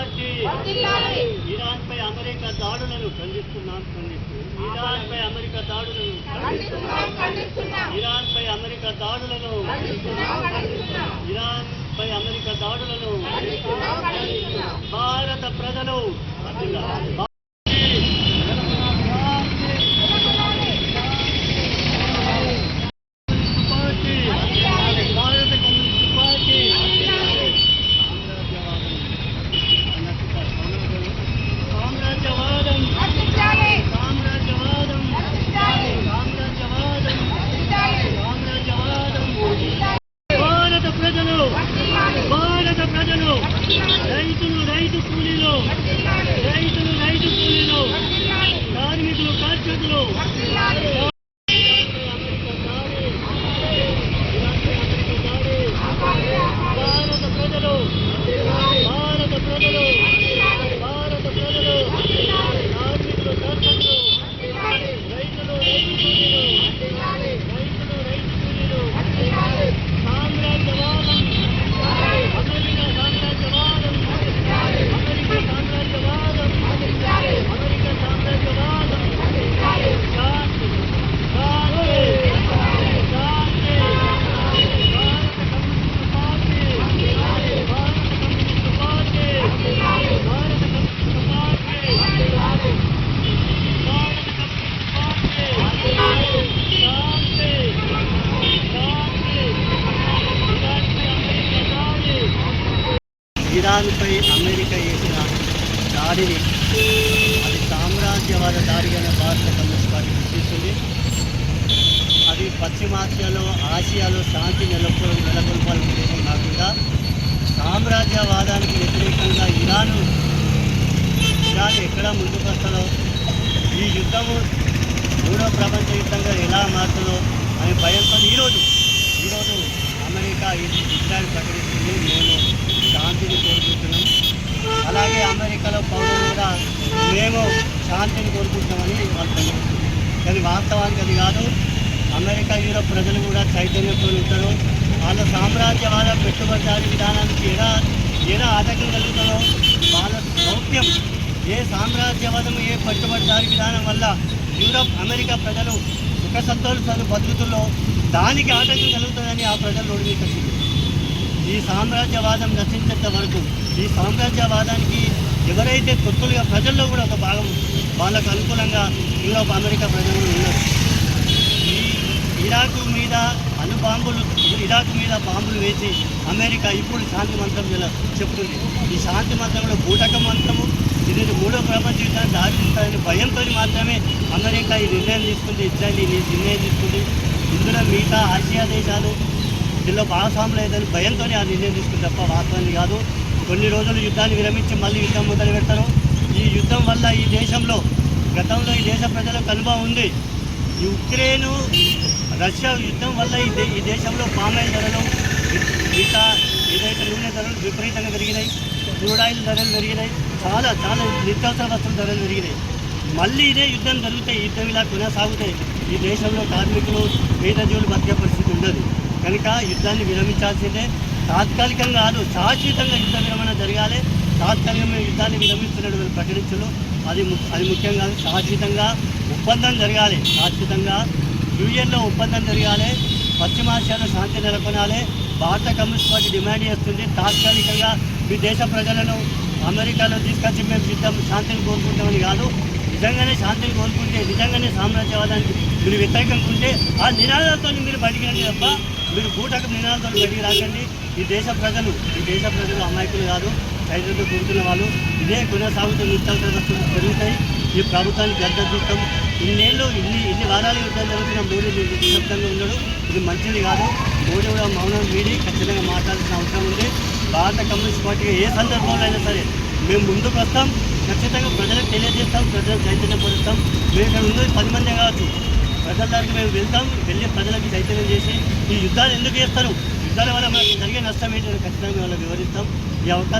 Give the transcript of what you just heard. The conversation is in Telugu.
పార్టీ వర్ధిల్లాలి. ఇరాన్ పై అమెరికా దాడులను ఖండిస్తున్నాం ఖండిస్తున్నాం ఇరాన్ పై అమెరికా దాడులను ఖండిస్తున్నాం, ఖండిస్తున్నాం. ఇరాన్ పై అమెరికా దాడులను ఖండిస్తున్నాం, ఖండిస్తున్నాం. ఇరాన్ పై అమెరికా దాడులను. భారత ప్రజలు పార్టీ భారత కమ్యూనిస్ట్ పార్టీ సామ్రాజ్యవాదం వర్ధిల్లాలి. సామ్రాజ్యవాదం వర్ధిల్లాలి. సామ్రాజ్యవాదం వర్ధిల్లాలి. సామ్రాజ్యవాదం వర్ధిల్లాలి. భారత ప్రజలు వర్ధిల్లాలి. భారత ప్రజలు వర్ధిల్లాలి. రైతులు రైతు కూలీలు వర్ధిల్లాలి. రైతులు రైతు కూలీలు వర్ధిల్లాలి. కార్మికులు కార్మికులు వర్ధిల్లాలి. భారత ప్రజలు భారత ప్రజలు భారత ప్రజలు కార్మికులు కార్మికులు రైతులు రైతు కూలీలు రైతులు రైతు కూలీలు సామ్రాజ్యవాదం అమెరికా సామ్రాజ్యవాదం అమెరికా సామ్రాజ్యవాదం అమెరికా సామ్రాజ్యవాదం శాంతి శాంతి శాంతి Bharata communist party Bharata communist party Bharata communist party Bharata communist party శాంతి శాంతి ఇరాన్పై అమెరికా చేసిన దాడిని అది సామ్రాజ్యవాద దాడిగానే భారత కమ్యూనిస్ట్ పార్టీ గుర్తిస్తుంది. అది పశ్చిమాసియాలో ఆసియాలో శాంతి నెలకొ నెలకొల్పాలని ఉద్దేశం కాకుండా సామ్రాజ్యవాదానికి వ్యతిరేకంగా ఇరాన్ ఇరాన్ ఎక్కడ ముందుకు వస్తుందో ఈ యుద్ధము మూడో ప్రపంచ యుద్ధంగా ఎలా మారుతుందో అనే భయంతో ఈరోజు ఈరోజు అమెరికా ఇజ్- ఇజ్రాయెల్ మేము శాంతిని కోరుకుంటున్నాం అలాగే అమెరికాలో పౌరులు కూడా మేము శాంతిని కోరుకుంటామని వాళ్ళు కానీ వాస్తవానికి అది కాదు. అమెరికా యూరోప్ ప్రజలు కూడా చైతన్యంతో ఉంటారు. వాళ్ళ సామ్రాజ్యవాద పెట్టుబడిదారి విధానానికి ఎలా ఎలా ఆటంకం కలుగుతుందో వాళ్ళ సౌఖ్యం ఏ సామ్రాజ్యవాదం ఏ పెట్టుబడిదారి విధానం వల్ల యూరోప్ అమెరికా ప్రజలు సుఖ సంతోషాలు బతుకుతుల్లో దానికి ఆటంకం కలుగుతుందని ఆ ప్రజలు నోడిపోతుంది ఈ సామ్రాజ్యవాదం నశించేంత వరకు ఈ సామ్రాజ్యవాదానికి ఎవరైతే తొత్తులుగా ప్రజల్లో కూడా ఒక భాగం వాళ్ళకు అనుకూలంగా యూరోప్ అమెరికా ప్రజలు ఉన్నారు. ఈ ఇరాక్ మీద అను బాంబులు ఇరాక్ మీద బాంబులు వేసి అమెరికా ఇప్పుడు శాంతి మంత్రం ఇలా చెప్తుంది. ఈ శాంతి మంత్రంలో బూటక మంత్రము. ఇది మూడో ప్రపంచ యుద్ధాన్ని దారితీస్తారని భయంతో మాత్రమే అమెరికా ఈ నిర్ణయం తీసుకుంది ఇజ్రాయల్ ఈ నిర్ణయం తీసుకుంది. ఇందులో మిగతా ఆసియా దేశాలు దీనిలో భాగస్వాములు లేదని భయంతో ఆ నిర్ణయం తీసుకుని తప్ప వాస్తవాన్ని కాదు. కొన్ని రోజులు యుద్ధాన్ని విరమించి మళ్ళీ యుద్ధం మొదలు పెడతారు. ఈ యుద్ధం వల్ల ఈ దేశంలో గతంలో ఈ దేశ ప్రజలకు అనుభవం ఉంది. ఈ ఉక్రెయిన్ రష్యా యుద్ధం వల్ల ఈ ఈ దేశంలో పామాయిల్ ధరలు ఇంకా ఏదైతే నూనె ధరలు విపరీతంగా పెరిగినాయి క్రూడ్ ఆయిల్ ధరలు పెరిగినాయి చాలా చాలా నిత్యావసర వస్తువుల ధరలు పెరిగినాయి. మళ్ళీ ఇదే యుద్ధం జరిగితే యుద్ధం ఇలా కొనసాగుతాయి ఈ దేశంలో కార్మికులు పేద బతికే పరిస్థితి ఉండదు. కనుక యుద్ధాన్ని విరమించాల్సిందే. తాత్కాలికంగా కాదు శాశ్వతంగా యుద్ధ విరమణ జరగాలి. తాత్కాలికమైన యుద్ధాన్ని విరమిస్తున్నట్టు వీళ్ళు అది ము- అది ముఖ్యం కాదు. శాశ్వతంగా ఒప్పందం జరగాలి. శాశ్వతంగా యూఎన్లో ఒప్పందం జరగాలి. పశ్చిమాసియాలో శాంతి నెలకొనాలి. భారత కమ్యూనిస్ట్ పార్టీ డిమాండ్ చేస్తుంది. తాత్కాలికంగా మీ దేశ ప్రజలను అమెరికాలో తీసుకొచ్చి మేము యుద్ధం శాంతిని కోరుకుంటామని కాదు. నిజంగానే శాంతిని కోరుకుంటే నిజంగానే సామ్రాజ్యవాదానికి మీరు వ్యతిరేకంగా ఉంటే ఆ నినాదాలతో మీరు బయటికి రండి తప్ప మీరు బూటక నినాదాలతో బయటికి రాకండి. ఈ దేశ ప్రజలు ఈ దేశ ప్రజలు అమాయకులు కాదు. చైతన్యంతో కూడుతున్న వాళ్ళు ఇదే కొనసాగుతున్న నిత్యావసర పెరుగుతాయి. ఈ ప్రభుత్వానికి గద్దెత్తం ఇన్నేళ్ళు ఇన్ని ఇన్ని వారాలు యుద్ధం జరుగుతున్న మోడీ నిశ్శబ్దంగా ఉన్నాడు. ఇది మంచిది కాదు. మోడీ కూడా మౌనం వీడి ఖచ్చితంగా మాట్లాడాల్సిన అవసరం ఉంది. భారత కమ్యూనిస్ట్ పార్టీగా ఏ సందర్భంలో అయినా సరే మేము ముందుకు వస్తాం. ఖచ్చితంగా ప్రజలకు తెలియజేస్తాం. ప్రజలకు చైతన్యపరుస్తాం. మేము ఇక్కడ ఉన్నది పది మంది కావచ్చు. ప్రజల మేము వెళ్తాం. వెళ్ళి ప్రజలకి చైతన్యం చేసి ఈ యుద్ధాలు ఎందుకు చేస్తారు? యుద్ధాల వల్ల మనకు జరిగే నష్టం ఏంటో ఖచ్చితంగా వాళ్ళకి వివరిస్తాం. ఈ అవకాశం